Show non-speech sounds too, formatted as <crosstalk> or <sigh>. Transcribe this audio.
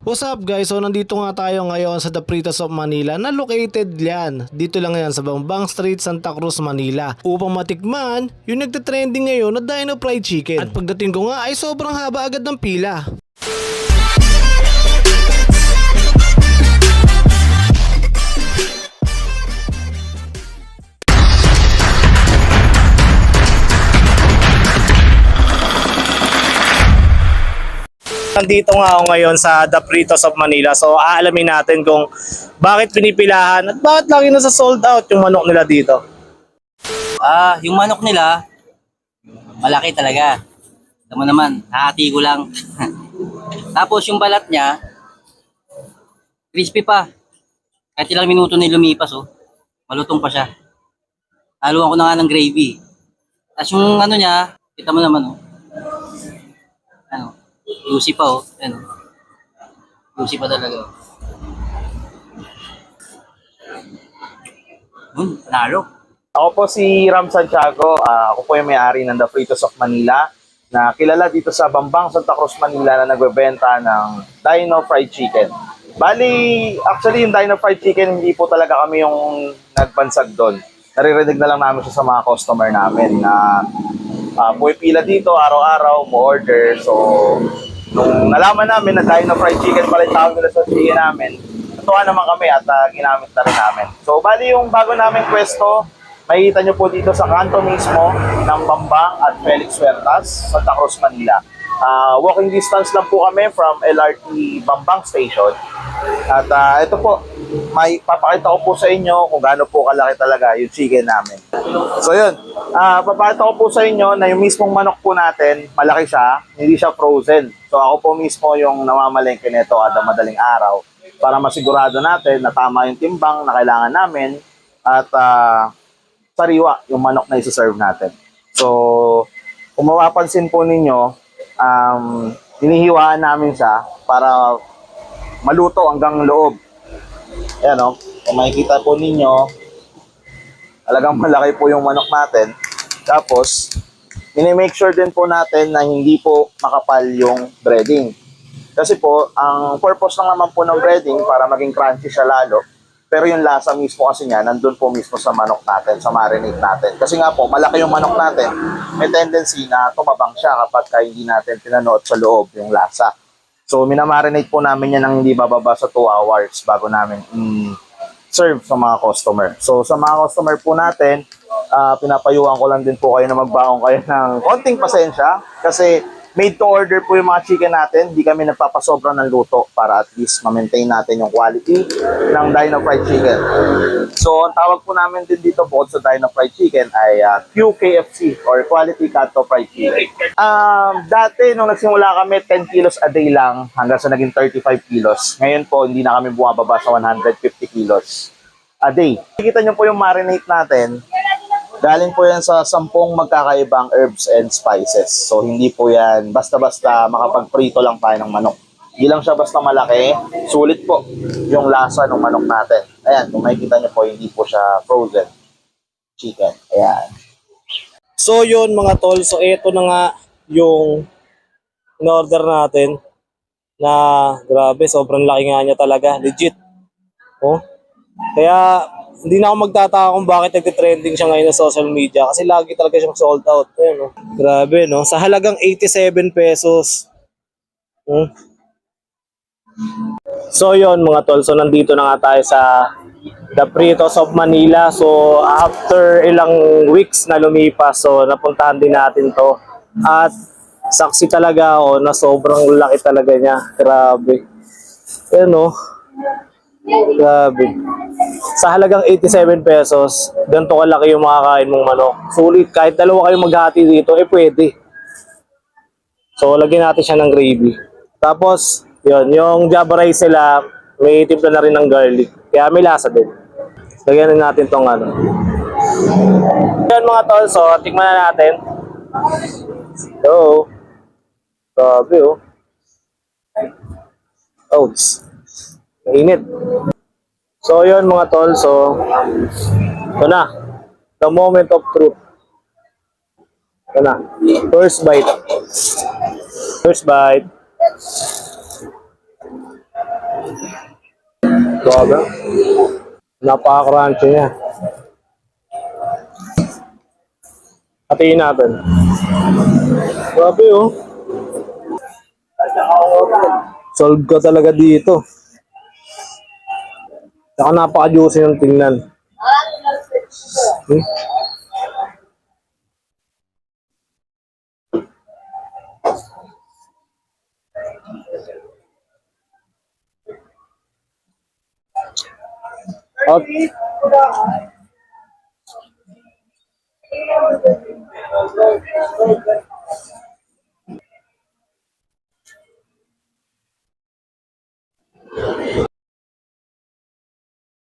What's up guys? So nandito nga tayo ngayon sa The Pritas of Manila na located yan. Dito lang yan sa Bambang Street, Santa Cruz, Manila. Upang matikman yung nagte-trending ngayon na Dino Fried Chicken. At pagdating ko nga ay sobrang haba agad ng pila. Nandito nga ako ngayon sa The Pritos of Manila. So aalamin natin kung bakit pinipilahan at bakit lagi nasa sold out yung manok nila dito. Ah, yung manok nila, malaki talaga. Alam mo naman, hahati ko lang. <laughs> Tapos yung balat niya, crispy pa. Kahit ilang minuto na lumipas, oh. Malutong pa siya. Haluan ko na nga ng gravy. Tapos yung ano niya, kita mo naman, oh. Juicy pa, oh. Ano, juicy pa talaga, oh. Hmm, panalo. Ako po si Ram Santiago. Ah, ako po yung may-ari ng The Fritos of Manila na kilala dito sa Bambang, Santa Cruz, Manila na nagbebenta ng Dino Fried Chicken. Bali, actually yung Dino Fried Chicken, hindi po talaga kami yung nagbansag doon. Naririnig na lang namin siya sa mga customer namin na uh, pila dito araw-araw, mo order. So, nung nalaman namin na Dino Fried Chicken pala yung tawag nila sa chicken namin, natuwa naman kami at ah, ginamit na rin namin. So, bali yung bago namin pwesto, Makikita nyo po dito sa kanto mismo ng Bambang at Felix Huertas, Santa Cruz, Manila. Ah, walking distance lang po kami from LRT Bambang Station. At ah, ito po, may papakita ko po sa inyo kung gaano po kalaki talaga yung chicken namin. So yun, ah papakita ko po sa inyo na yung mismong manok po natin, malaki siya, hindi siya frozen. So ako po mismo yung namamalengke nito kada madaling araw para masigurado natin na tama yung timbang na kailangan namin at ah, sariwa yung manok na isi-serve natin. So, kung mapapansin po ninyo, um, hinihiwaan namin siya para maluto hanggang loob. Ayan o, kung makikita po ninyo, talagang malaki po yung manok natin. Tapos, mini-make sure din po natin na hindi po makapal yung breading. Kasi po, ang purpose lang naman po ng breading para maging crunchy siya lalo. Pero yung lasa mismo kasi niya, nandun po mismo sa manok natin, sa marinade natin. Kasi nga po, malaki yung manok natin, may tendency na tumabang siya kapag ka hindi natin pinanood sa loob yung lasa. So, minamarinate po namin yan ng hindi bababa sa 2 hours bago namin i-serve sa mga customer. So, sa mga customer po natin, ah, pinapayuhan ko lang din po kayo na magbaon kayo ng konting pasensya kasi made to order po yung mga chicken natin. Hindi kami nagpapasobra ng luto para at least ma-maintain natin yung quality ng Dino Fried Chicken. So, ang tawag po namin din dito bukod sa Dino Fried Chicken ay ah, QKFC or Quality Canto Fried Chicken. Um, dati, nung nagsimula kami, 10 kilos a day lang hanggang sa naging 35 kilos. Ngayon po, hindi na kami bumababa sa 150 kilos a day. Nakikita nyo po yung marinate natin. Galing po yan sa sampung magkakaibang herbs and spices. So, hindi po yan basta-basta makapagprito lang tayo ng manok. Hindi lang siya basta malaki, sulit po yung lasa ng manok natin. Ayan, kung makikita nyo po, hindi po siya frozen chicken. Ayan. So yun mga tol, so eto na nga yung in-order natin na grabe, sobrang laki nga niya talaga, legit. Oh. Kaya hindi na ako magtataka kung bakit nagtitrending siya ngayon sa social media kasi lagi talaga siyang sold out. Ayan, oh. Grabe, no? Sa halagang 87 pesos. Hmm. So yun mga tol, so nandito na nga tayo sa The Pritos of Manila. So after ilang weeks na lumipas, so napuntahan din natin to. At saksi talaga ako na sobrang laki talaga niya. Grabe. Ayan o. Grabe. Sa halagang 87 pesos, ganito kalaki yung makakain mong manok. Sulit, kahit dalawa kayo maghati dito, eh pwede. So, lagyan natin siya ng gravy. Tapos, yun, yung java rice nila, may timpla na rin ng garlic. Kaya may lasa din. Lagyan na natin tong ano. Yan mga tol, so tikman na natin. So, grabe oh. Ouch. Mainit. So yun mga tol, so ito na. The moment of truth. Ito na. First bite. First bite. Grabe. Napaka-crunchy niya. Hatiin natin. Grabe oh. Solve ko talaga dito. Saka napaka-juicy yung tingnan. Hmm? Out. Thank